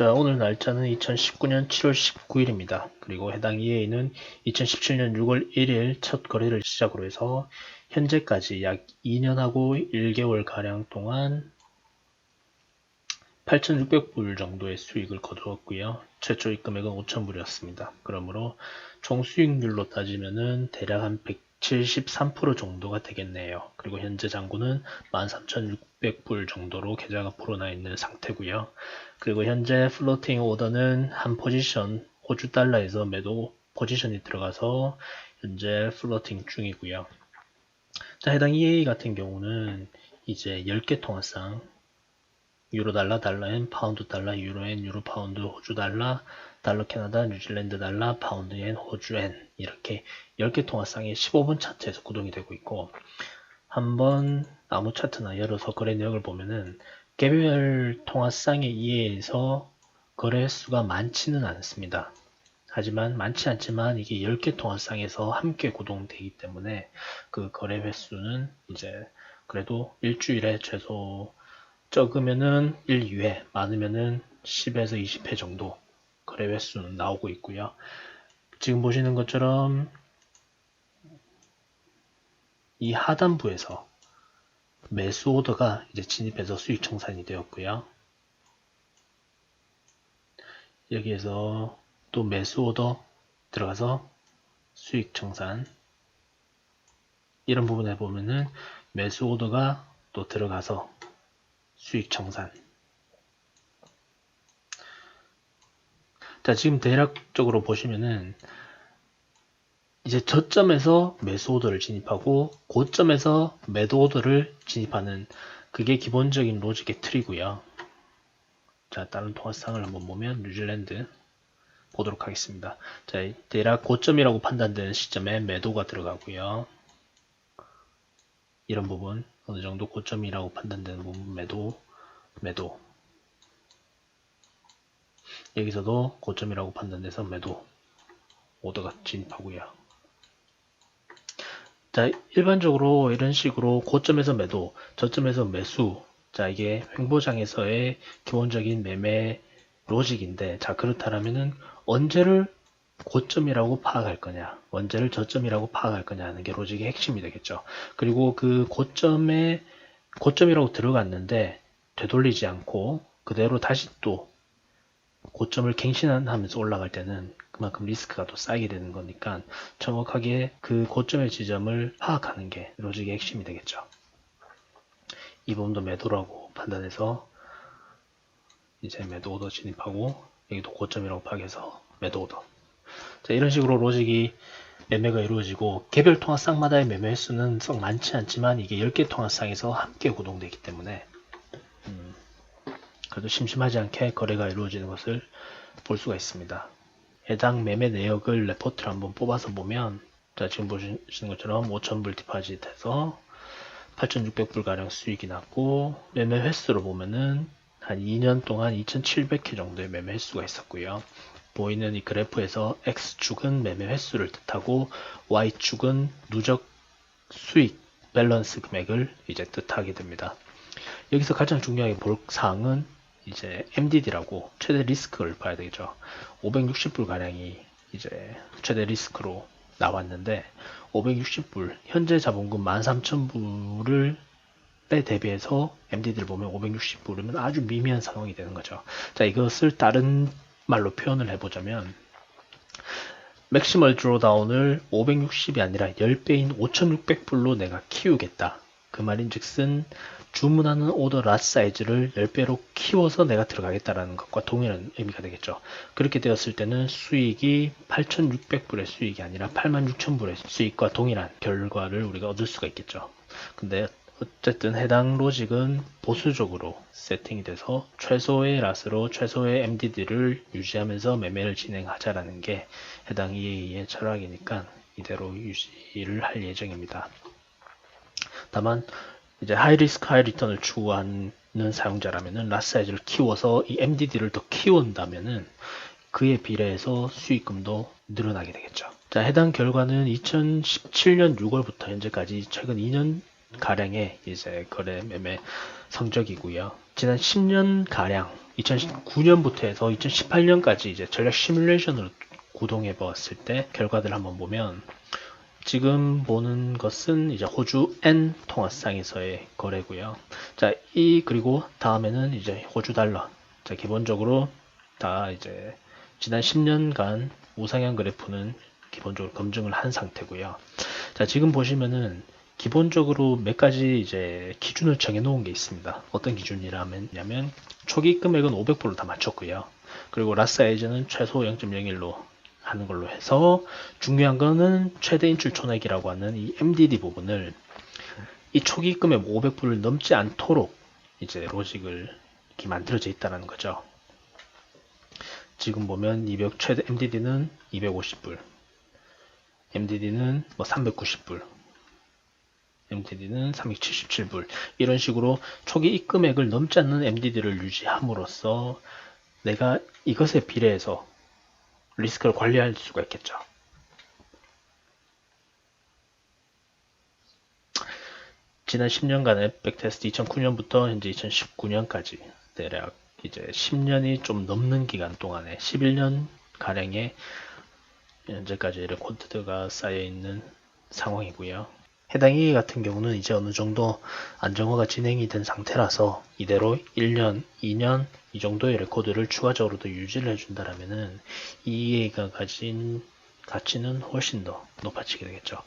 자, 오늘 날짜는 2019년 7월 19일입니다. 그리고 해당 EA는 2017년 6월 1일 첫 거래를 시작으로 해서 현재까지 약 2년하고 1개월 가량 동안 8,600불 정도의 수익을 거두었고요. 최초 입금액은 5,000불이었습니다. 그러므로 총 수익률로 따지면은 대략 한 173% 정도가 되겠네요. 그리고 현재 잔고는 13,600불 정도로 계좌가 불어나 있는 상태고요. 그리고 현재 플로팅 오더는 한 포지션 호주 달러에서 매도 포지션이 들어가서 현재 플로팅 중이고요. 자, 해당 EA 같은 경우는 이제 10개 통화상 유로 달러, 달러엔, 파운드 달러, 유로엔, 유로 파운드, 호주 달러, 달러 캐나다, 뉴질랜드 달러, 파운드엔, 호주엔 이렇게 10개 통화상에 15분 차트에서 구동이 되고 있고 한번 아무 차트나 열어서 거래 내역을 보면은 개별 통화상에 의해서 거래 수가 많지는 않습니다. 하지만 많지 않지만 이게 10개 통화상에서 함께 구동되기 때문에 그 거래 횟수는 이제 그래도 일주일에 최소 적으면은 1, 2회, 많으면은 10에서 20회 정도 거래 횟수는 나오고 있고요. 지금 보시는 것처럼 이 하단부에서 매수 오더가 이제 진입해서 수익 청산이 되었고요. 여기에서 또 매수 오더 들어가서 수익 청산 이런 부분에 보면은 매수 오더가 또 들어가서 수익 청산 자 지금 대략적으로 보시면은 이제 저점에서 매수 오더를 진입하고 고점에서 매도 오더를 진입하는 그게 기본적인 로직의 틀이고요. 자 다른 통화상을 한번 보면 뉴질랜드 보도록 하겠습니다. 자 대략 고점이라고 판단되는 시점에 매도가 들어가고요. 이런 부분 어느 정도 고점이라고 판단되는 부분 매도 매도 여기서도 고점이라고 판단돼서 매도 오더가 진입하고요. 자, 일반적으로 이런 식으로 고점에서 매도, 저점에서 매수. 자, 이게 횡보장에서의 기본적인 매매 로직인데, 자, 그렇다면은 언제를 고점이라고 파악할 거냐, 언제를 저점이라고 파악할 거냐 하는 게 로직의 핵심이 되겠죠. 그리고 그 고점에, 고점이라고 들어갔는데, 되돌리지 않고, 그대로 다시 또 고점을 갱신하면서 올라갈 때는 그만큼 리스크가 또 쌓이게 되는 거니까 정확하게 그 고점의 지점을 파악하는 게 로직의 핵심이 되겠죠. 이 부분도 매도라고 판단해서 이제 매도 오더 진입하고 여기도 고점이라고 파악해서 매도 오더. 자, 이런 식으로 로직이 매매가 이루어지고 개별 통화상마다의 매매 횟수는 썩 많지 않지만 이게 10개 통화상에서 함께 구동되기 때문에 음, 그래도 심심하지 않게 거래가 이루어지는 것을 볼 수가 있습니다. 해당 매매 내역을 레포트를 한번 뽑아서 보면 자 지금 보시는 것처럼 5,000불 디파짓 해서 8,600불 가량 수익이 났고 매매 횟수로 보면은 한 2년 동안 2,700회 정도의 매매 횟수가 있었고요. 보이는 이 그래프에서 X축은 매매 횟수를 뜻하고 Y축은 누적 수익 밸런스 금액을 이제 뜻하게 됩니다. 여기서 가장 중요하게 볼 사항은 이제 MDD라고 최대 리스크를 봐야 되겠죠. 560불 가량이 이제 최대 리스크로 나왔는데 560불 현재 자본금 13,000불을 때 대비해서 MDD를 보면 560불이면 아주 미미한 상황이 되는 거죠. 자 이것을 다른 말로 표현을 해보자면 맥시멀 드로다운을 560이 아니라 10배인 5600불로 내가 키우겠다. 그 말인 즉슨 주문하는 오더 랏 사이즈를 10배로 키워서 내가 들어가겠다라는 것과 동일한 의미가 되겠죠. 그렇게 되었을 때는 수익이 8,600불의 수익이 아니라 86,000불의 수익과 동일한 결과를 우리가 얻을 수가 있겠죠. 근데 어쨌든 해당 로직은 보수적으로 세팅이 돼서 최소의 랏으로 최소의 MDD를 유지하면서 매매를 진행하자라는 게 해당 EA의 철학이니까 이대로 유지를 할 예정입니다. 다만 이제 하이 리스크 하이 리턴을 추구하는 사용자라면은 랏 사이즈를 키워서 이 MDD를 더 키운다면은 그에 비례해서 수익금도 늘어나게 되겠죠. 자, 해당 결과는 2017년 6월부터 현재까지 최근 2년 가량의 이제 거래 매매 성적이고요. 지난 10년 가량 2009년부터 해서 2018년까지 이제 전략 시뮬레이션으로 구동해 보았을 때 결과들을 한번 보면 지금 보는 것은 이제 호주 N 통화상에서의 거래고요. 자, 이 그리고 다음에는 이제 호주 달러. 자, 기본적으로 다 이제 지난 10년간 우상향 그래프는 기본적으로 검증을 한 상태고요. 자, 지금 보시면은 기본적으로 몇 가지 이제 기준을 정해 놓은 게 있습니다. 어떤 기준이라면 초기 금액은 500%로 다 맞췄고요. 그리고 라사이즈는 최소 0.01로 하는 걸로 해서 중요한 거는 최대 인출 총액이라고 하는 이 MDD 부분을 이 초기 금액 500불을 넘지 않도록 이제 로직을 이렇게 만들어져 있다는 거죠. 지금 보면 200 최대 MDD는 250불, MDD는 뭐 390불, MDD는 377불 이런 식으로 초기 입금액을 넘지 않는 MDD를 유지함으로써 내가 이것에 비례해서 리스크를 관리할 수가 있겠죠. 지난 10년간의 백테스트 2009년부터 현재 2019년까지 대략 이제 10년이 좀 넘는 기간 동안에 11년 가량의 현재까지 레코드가 쌓여 있는 상황이고요. 해당 얘기 같은 경우는 이제 어느 정도 안정화가 진행이 된 상태라서 이대로 1년, 2년 이 정도의 레코드를 추가적으로 더 유지를 해준다라면은 이 얘기가 가진 가치는 훨씬 더 높아지게 되겠죠.